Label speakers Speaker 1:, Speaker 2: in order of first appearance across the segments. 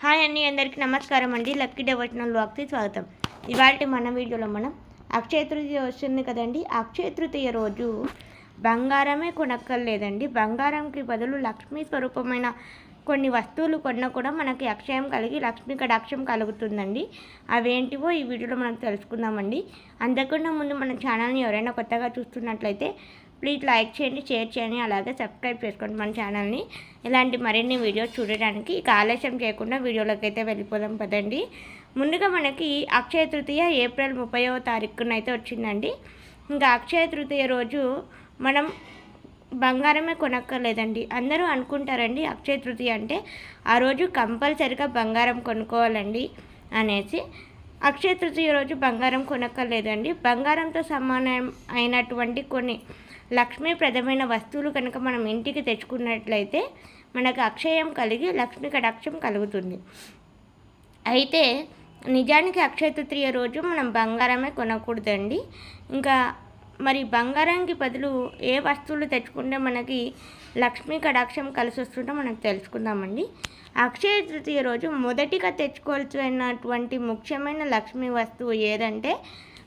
Speaker 1: Hi అండి అందరికీ నమస్కారం అండి. లక్కీ డెవోషనల్ బ్లాగ్కి స్వాగతం. ఇవాళ మన వీడియోలో మనం అక్షయ తృతీయ వస్తుంది కదండి. అక్షయ తృతీయ రోజు బంగారమే కొనక్కర్లేదండి. బంగారంకి బదులు లక్ష్మీ స్వరూపమైన కొన్ని వస్తువులు కొన్నా కూడా మనకి అక్షయం కలిగి లక్ష్మీ కడాక్షం కలుగుతుందండి. అవేంటివో ఈ వీడియోలో మనం తెలుసుకుందామండి. అంతకన్నా ముందు మన ఛానల్ని ఎవరైనా కొత్తగా చూస్తున్నట్లయితే ప్లీజ్ లైక్ చేయండి షేర్ చేయండి అలాగే సబ్స్క్రైబ్ చేసుకోండి మన ఛానల్ని. ఇలాంటి మరిన్ని వీడియోస్ చూడడానికి ఇక ఆలస్యం చేయకుండా వీడియోలోకి అయితే వెళ్ళిపోదాం పదండి. ముందుగా మనకి అక్షయ తృతీయ ఏప్రిల్ ముప్పైవ తారీఖున అయితే వచ్చిందండి. ఇంకా అక్షయ తృతీయ రోజు మనం బంగారమే కొనక్కర్లేదండి. అందరూ అనుకుంటారండి అక్షయ తృతీయ అంటే ఆ రోజు కంపల్సరిగా బంగారం కొనుక్కోవాలండి అనేసి. అక్షయ తృతీయ రోజు బంగారం కొనక్కర్లేదండి. బంగారంతో సమానం అయినటువంటి కొన్ని లక్ష్మీప్రదమైన వస్తువులు కనుక మనం ఇంటికి తెచ్చుకున్నట్లయితే మనకు అక్షయం కలిగి లక్ష్మీ కటాక్షం కలుగుతుంది. అయితే నిజానికి అక్షయ తృతీయ రోజు మనం బంగారమే కొనకూడదండి. ఇంకా మరి బంగారానికి బదులు ఏ వస్తువులు తెచ్చుకుంటే మనకి లక్ష్మీ కటాక్షం కలిసి వస్తుందో మనం తెలుసుకుందామండి. అక్షయ తృతీయ రోజు మొదటిగా తెచ్చుకోవాల్సినటువంటి ముఖ్యమైన లక్ష్మీ వస్తువు ఏదంటే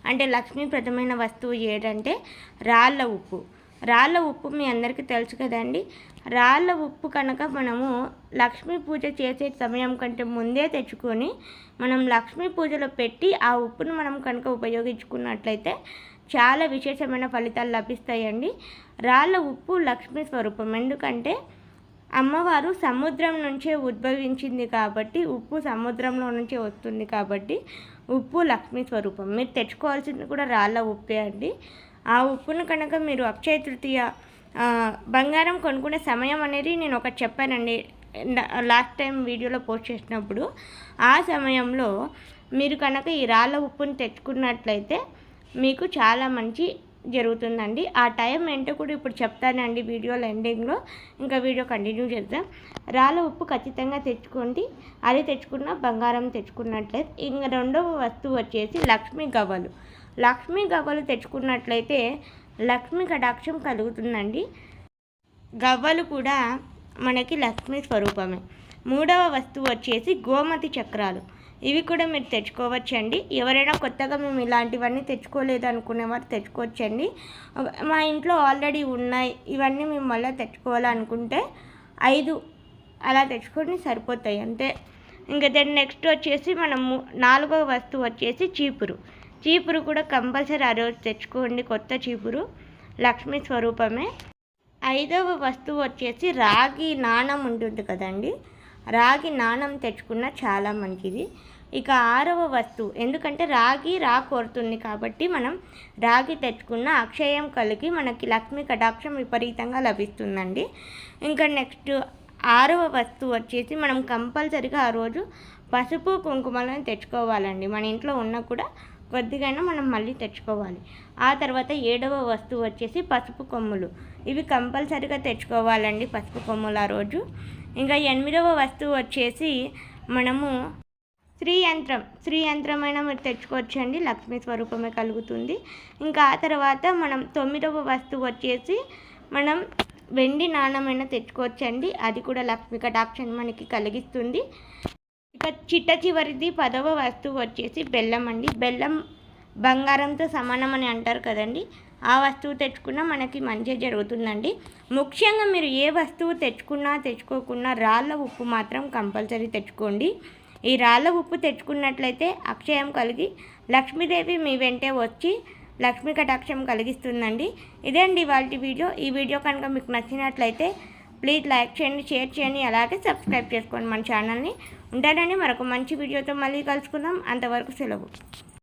Speaker 1: అంటే లక్ష్మీప్రదమైన వస్తువు ఏదంటే రాళ్ళ ఉప్పు. రాళ్ళ ఉప్పు మీ అందరికీ తెలుసు కదండి. రాళ్ళ ఉప్పు కనుక మనము లక్ష్మీ పూజ చేసే సమయం కంటే ముందే తెచ్చుకొని మనం లక్ష్మీ పూజలో పెట్టి ఆ ఉప్పును మనం కనుక ఉపయోగించుకున్నట్లయితే చాలా విశేషమైన ఫలితాలు లభిస్తాయండి. రాళ్ళ ఉప్పు లక్ష్మీ స్వరూపం. ఎందుకంటే అమ్మవారు సముద్రం నుంచే ఉద్భవించింది కాబట్టి ఉప్పు సముద్రంలో నుంచే వస్తుంది కాబట్టి ఉప్పు లక్ష్మీ స్వరూపం. మీరు తెచ్చుకోవాల్సింది కూడా రాళ్ళ ఉప్పే అండి. ఆ ఉప్పును కనుక మీరు అక్షయ తృతీయ బంగారం కొనుక్కునే సమయం అనేది నేను ఒకటి చెప్పానండి. లాస్ట్ టైం వీడియోలో పోస్ట్ చేసినప్పుడు ఆ సమయంలో మీరు కనుక ఈ రాళ్ళ ఉప్పుని తెచ్చుకున్నట్లయితే మీకు చాలా మంచి జరుగుతుందండి. ఆ టైం ఏంటో కూడా ఇప్పుడు చెప్తానండి వీడియోలో ఎండింగ్లో. ఇంకా వీడియో కంటిన్యూ చేద్దాం. రాళ్ళ ఉప్పు ఖచ్చితంగా తెచ్చుకోండి. అది తెచ్చుకున్న బంగారం తెచ్చుకున్నట్లయితే ఇంకా రెండవ వస్తువు వచ్చేసి లక్ష్మీ గవ్వలు. లక్ష్మీ గవ్వలు తెచ్చుకున్నట్లయితే లక్ష్మీ కటాక్షం కలుగుతుందండి. గవ్వలు కూడా మనకి లక్ష్మీ స్వరూపమే. మూడవ వస్తువు వచ్చేసి గోమతి చక్రాలు. ఇవి కూడా మీరు తెచ్చుకోవచ్చండి. ఎవరైనా కొత్తగా మేము ఇలాంటివన్నీ తెచ్చుకోలేదు అనుకునేవారు తెచ్చుకోవచ్చండి. మా ఇంట్లో ఆల్రెడీ ఉన్నాయి. ఇవన్నీ మేము మళ్ళీ తెచ్చుకోవాలనుకుంటే ఐదు అలా తెచ్చుకొని సరిపోతాయి అంతే. ఇంకా దాని నెక్స్ట్ వచ్చేసి మనము నాలుగవ వస్తువు వచ్చేసి చీపురు. చీపురు కూడా కంపల్సరీ ఆ రోజు తెచ్చుకోండి కొత్త చీపురు. లక్ష్మీ స్వరూపమే. ఐదవ వస్తువు వచ్చేసి రాగి నాణం ఉంటుంది కదండి. రాగి నాణం తెచ్చుకున్న చాలా మంచిది. ఇక ఆరవ వస్తువు ఎందుకంటే రాగి రా కోరుతుంది కాబట్టి మనం రాగి తెచ్చుకున్న అక్షయం కలిగి మనకి లక్ష్మీ కటాక్షం విపరీతంగా లభిస్తుందండి. ఇంకా నెక్స్ట్ ఆరవ వస్తువు వచ్చేసి మనం కంపల్సరిగా ఆ రోజు పసుపు కుంకుమలను తెచ్చుకోవాలండి. మన ఇంట్లో ఉన్న కూడా కొద్దిగైనా మనం మళ్ళీ తెచ్చుకోవాలి. ఆ తర్వాత ఏడవ వస్తువు వచ్చేసి పసుపు కొమ్ములు. ఇవి కంపల్సరిగా తెచ్చుకోవాలండి పసుపు కొమ్ములు ఆ రోజు. ఇంకా ఎనిమిదవ వస్తువు వచ్చేసి మనము స్త్రీ యంత్రం స్త్రీ యంత్రమైన మీరు తెచ్చుకోవచ్చండి. లక్ష్మీ స్వరూపమే కలుగుతుంది. ఇంకా ఆ తర్వాత మనం తొమ్మిదవ వస్తువు వచ్చేసి మనం వెండి నాణ్యమైన తెచ్చుకోవచ్చండి. అది కూడా లక్ష్మీ కటాక్షం మనకి కలిగిస్తుంది. ఇక చిట్ట చివరిది పదవ వస్తువు వచ్చేసి బెల్లం అండి. బెల్లం బంగారంతో సమానం అని అంటారు కదండి. ఆ వస్తువు తెచ్చుకున్నా మనకి మంచి జరుగుతుందండి. ముఖ్యంగా మీరు ఏ వస్తువు తెచ్చుకున్నా తెచ్చుకోకున్నా రాళ్ళ ఉప్పు మాత్రం కంపల్సరీ తెచ్చుకోండి. ఈ రాళ్ళ ఉప్పు తెచ్చుకున్నట్లయితే అక్షయం కలిగి లక్ష్మీదేవి మీ వెంటే వచ్చి లక్ష్మీ కటాక్షం కలిగిస్తుందండి. ఇదే అండి ఇవాళ వీడియో. ఈ వీడియో కనుక మీకు నచ్చినట్లయితే ప్లీజ్ లైక్ చేయండి షేర్ చేయండి అలాగే సబ్స్క్రైబ్ చేసుకోండి మన ఛానల్ని. ఉంటానండి మరొక మంచి వీడియోతో మళ్ళీ కలుసుకుందాం. అంతవరకు సెలవు.